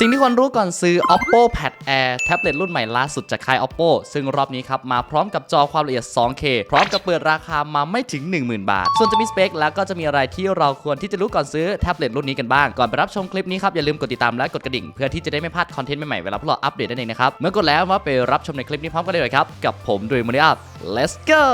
สิ่งที่ควรรู้ก่อนซื้อ Oppo Pad Air แท็บเล็ตรุ่นใหม่ล่าสุดจากค่าย Oppo ซึ่งรอบนี้ครับ มาพร้อมกับจอความละเอียด 2K พร้อมกับเปิดราคามาไม่ถึง 10,000 บาท ส่วนจะมีสเปคแล้วก็จะมีอะไรที่เราควรที่จะรู้ก่อนซื้อแท็บเล็ตรุ่นนี้กันบ้าง ก่อนไปรับชมคลิปนี้ครับ อย่าลืมกดติดตามและกดกระดิ่ง เพื่อที่จะได้ไม่พลาดคอนเทนต์ใหม่ๆเวลาพวกเราอัปเดตนั่นเองนะครับเมื่อกดแล้วมาไปรับชมในคลิปนี้พร้อมกันเลยครับกับผมดุยมูนิอัพ let's go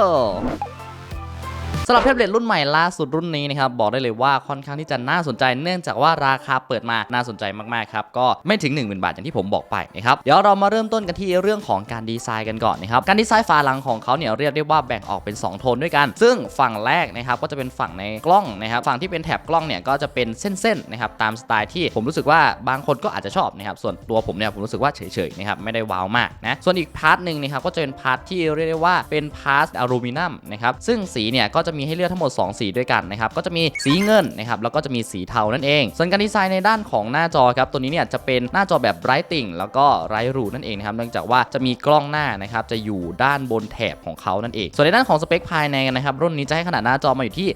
ำหรับแท็บเล็ตรุ่นใหม่ล่าสุดรุ่นนี้นะครับบอกได้เลยว่าค่อนข้างที่จะน่าสนใจ เนื่องจากว่าราคาเปิดมาน่าสนใจมากๆครับก็ไม่ถึง 10,000 บาทอย่างที่ผมบอกไปนะครับเดี๋ยวเรามาเริ่มต้นกันที่เรื่องของการดีไซน์กันก่อนนะครับการดีไซน์ฝาหลังของเขาเนี่ยเรียกได้ว่าแบ่งออกเป็น 2 โทนด้วยกัน ซึ่งฝั่งแรกนะครับก็จะเป็นฝั่งในกล้องนะครับฝั่งที่เป็นแถบกล้องเนี่ยก็จะเป็นเส้นๆนะครับตามสไตล์ที่ผมรู้สึกว่าบางคนก็อาจจะชอบนะครับส่วนตัวผมเนี่ยผมรู้สึกว่าเฉยๆนะครับไม่ได้ว้าวมากนะส่วนอีกพาร์ทหนึ่งนะครับก็จะเป็นพาร์ทที่เรียกได้ว่าเป็นพาร์ทอลูมิเนียมนะครับซึ่งสีเนี่ยก็จะมีให้เลือกทั้งหมด 2 สีด้วยกันนะครับ ก็จะมีสีเงินนะครับ แล้วก็จะมีสีเทานั่นเอง ส่วนการดีไซน์ในด้านของหน้าจอครับ ตัวนี้เนี่ยจะเป็นหน้าจอแบบไร้ติ่ง แล้วก็ไร้รูนั่นเองนะครับ เนื่องจากว่าจะมีกล้องหน้านะครับ จะอยู่ด้านบนแถบของเขานั่นเอง ส่วนในด้านของสเปคภายในนะครับ รุ่นนี้จะให้ขนาดหน้าจอมาอยู่ที่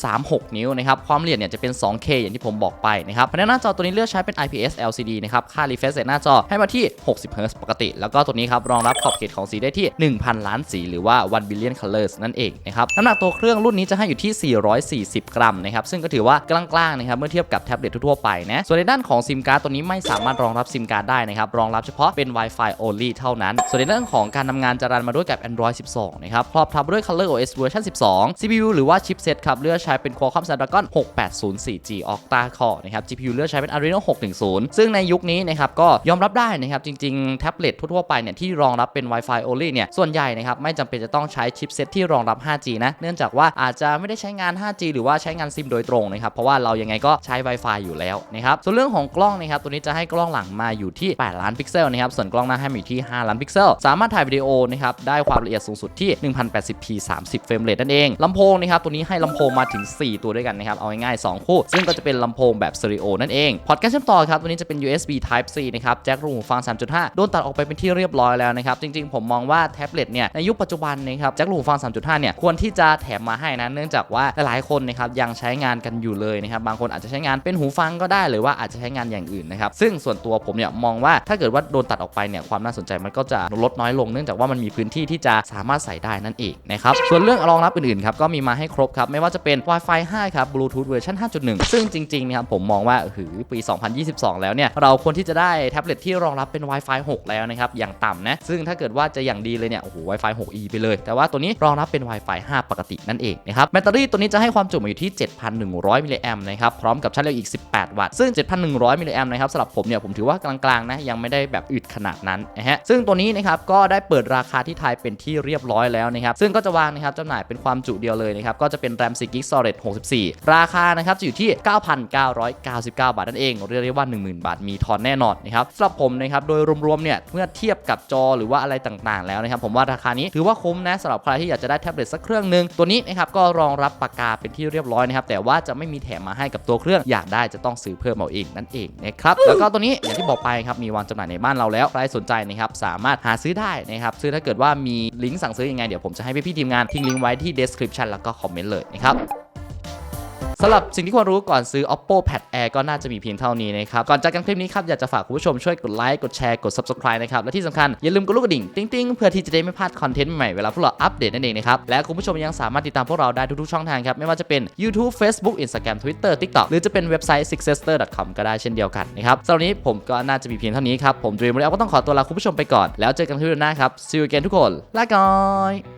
10.36 นิ้วนะครับ ความละเอียดเนี่ยจะเป็น 2K อย่างที่ผมบอกไปนะครับภายในหน้าจอตัวนี้เลือกใช้เป็น IPS LCD นะครับ ค่า refresh rate หน้าจอให้มาที่ 60 Hz ปกติ แล้วก็ตัวนี้ครับรองรับขอบเขตของสีได้ที่ 1,000 ล้านสีหรือว่า 1 billion colors นั่นเองนะครับน้ำหนักตัวเครื่องรุ่นนี้จะให้อยู่ที่ 440 กรัมนะครับซึ่งก็ถือว่ากลางๆนะครับเมื่อเทียบกับแท็บเล็ตทั่วไปนะส่วนในด้านของซิมการ์ดตัวนี้ไม่สามารถรองรับซิมการ์ดได้นะครับรองรับเฉพาะเป็น Wi-Fi only เท่านั้น ส่วนในเรื่องของการทำงานจะรันมาด้วยกับ Android 12 นะครับครอบทับด้วย Color OS เวอร์ชัน12 CPU หรือว่าชิปเซตครับเลือกใช้เป็น Qualcomm Snapdragon 680 4G Octa Core นะครับ GPU เลือกใช้เป็น Adreno 610 ซึ่งในยุคนี้นะครับก็ยอมรับได้นะครับจริงๆ แท็บเล็ตทั่วๆไปเนี่ยที่รองรับเป็น Wi-Fi only เนี่ยส่วนใหญ่นะครับไม่จำเป็นจะต้องใช้ชิปเซตที่รองรับ 5G นะเนื่องจากว่าอาจจะไม่ได้ใช้งาน 5G หรือว่าใช้งานซิมโดยตรงนะครับ เพราะว่าเรายังไงก็ใช้ Wi-Fi อยู่แล้วนะครับ ส่วนเรื่องของกล้องนะครับ ตัวนี้จะให้กล้องหลังมาอยู่ที่ 8 ล้านพิกเซลนะครับ ส่วนกล้องหน้าให้มาอยู่ที่ 5 ล้านพิกเซล สามารถถ่ายวิดีโอนะครับ ได้ความละเอียดสูงสุดที่ 1080p 30 เฟรมเรทนั่นเอง ลำโพงนะครับ ตัวนี้ให้ลำโพงมาถึง 4 ตัวด้วยกันนะครับ เอาง่ายๆ2คู่ ซึ่งก็จะเป็นลำโพงแบบสเตอริโอนั่นเอง พอร์ตการเชื่อมต่อครับตัวนี้จะเป็น USB Type C นะครับ แจ็ครูหูฟัง 3.5 โดนตัดออกไปเป็นที่เรียบร้อยแล้วนะครับ จริง ๆ ผมมองว่าแท็บเล็ตเนี่ย ในยุคปัจจุบันนะครับ แจ็ครูหูฟัง 3.5 เนี่ย ควรที่จะแถมมาให้นะเนื่องจากว่าหลายคนนะครับยังใช้งานกันอยู่เลยนะครับบางคนอาจจะใช้งานเป็นหูฟังก็ได้หรือว่าอาจจะใช้งานอย่างอื่นนะครับซึ่งส่วนตัวผมเนี่ยมองว่าถ้าเกิดว่าโดนตัดออกไปเนี่ยความน่าสนใจมันก็จะลดน้อยลงเนื่องจากว่ามันมีพื้นที่ที่จะสามารถใส่ได้นั่นเองนะครับส่วนเรื่องรองรับอื่นๆครับก็มีมาให้ครบครับไม่ว่าจะเป็น Wi-Fi 5 ครับ Bluetooth เวอร์ชัน5.1 ซึ่งจริงๆนะครับผมมองว่าหือปี 2022 แล้วเนี่ยเราควรที่จะได้แท็บเล็ตที่รองรับเป็น Wi-Fi 6 แล้วนะครับอย่างต่ำนะซึ่งถ้าเกิดว่าจะอย่างดีเลยเนี่ยโอ้โห Wi-Fi 6E ไปเลย แต่ว่าตัวนี้รองรับเป็น Wi-Fi 5 ปกตินั่นเองนะครับแบตเตอรี่ตัวนี้จะให้ความจุมาอยู่ที่ 7,100 มิลลิแอมนะครับพร้อมกับชาร์จเร็วอีก 18 วัตต์ซึ่ง 7,100 มิลลิแอมนะครับสำหรับผมเนี่ยผมถือว่ากลางๆนะยังไม่ได้แบบอึดขนาดนั้นนะฮะซึ่งตัวนี้นะครับก็ได้เปิดราคาที่ไทยเป็นที่เรียบร้อยแล้วนะครับซึ่งก็จะวางนะครับจำหน่ายเป็นความจุเดียวเลยนะครับก็จะเป็น RAM 4 g b Storage 64 ราคานะครับจะอยู่ที่ 9,999 บาทนั่นเองเรียกได้ว่า 10,000 บาทมีทอนแน่นอนนะครับสำหรับผมนะครับโดยรวมๆเนี่ยเมื่อเทียบกับจอหรือว่าอะไรต่างๆ แล้วนะครับผมว่าราคานี้ถือว่าคุ้มนะสำหรับใครที่อยากจะได้แท็บเล็ตสักเครื่องนึงตัวนี้นะครับก็รองรับปากกาเป็นที่เรียบร้อยนะครับแต่ว่าจะไม่มีแถมมาให้กับตัวเครื่องอยากได้จะต้องซื้อเพิ่มเอาเองนั่นเองนะครับแล้วก็ตัวนี้อย่างที่บอกไปครับมีวางจำหน่ายในบ้านเราแล้วใครสนใจนะครับสามารถหาซื้อได้นะครับซึ่งถ้าเกิดว่ามีลิงก์สั่งซื้อยังไงเดี๋ยวผมจะให้พี่ๆทีมงานทิ้งลิงก์ไว้ที่ description แล้วก็คอมเมนต์เลยนะครับ สำหรับสิ่งที่ควรรู้ก่อนซื้อ Oppo Pad Air ก็น่าจะมีเพียงเท่านี้นะครับ ก่อนจากกันคลิปนี้ครับ อยากจะฝากคุณผู้ชมช่วยกดไลค์ กดแชร์ กด Subscribe นะครับ และที่สำคัญ อย่าลืมกดลูกกระดิ่ง ติ๊งๆ เพื่อที่จะได้ไม่พลาดคอนเทนต์ใหม่เวลาพวกเราอัปเดตนั่นเองนะครับ และคุณผู้ชมยังสามารถติดตามพวกเราได้ทุกๆช่องทางครับไม่ว่าจะเป็น YouTube Facebook Instagram Twitter TikTok หรือจะเป็นเว็บไซต์ sixester.com ก็ได้เช่นเดียวกันนะครับสำหรับนี้ผมก็น่าจะมีเพียงเท่านี้ครับผม Dream แล้วก็ต้องขอตัวลาคุณผู้ชมไปก่อนแล้วเจอกันที่วิดีโอหน้าครับ See you again ทุกคนลาก่อย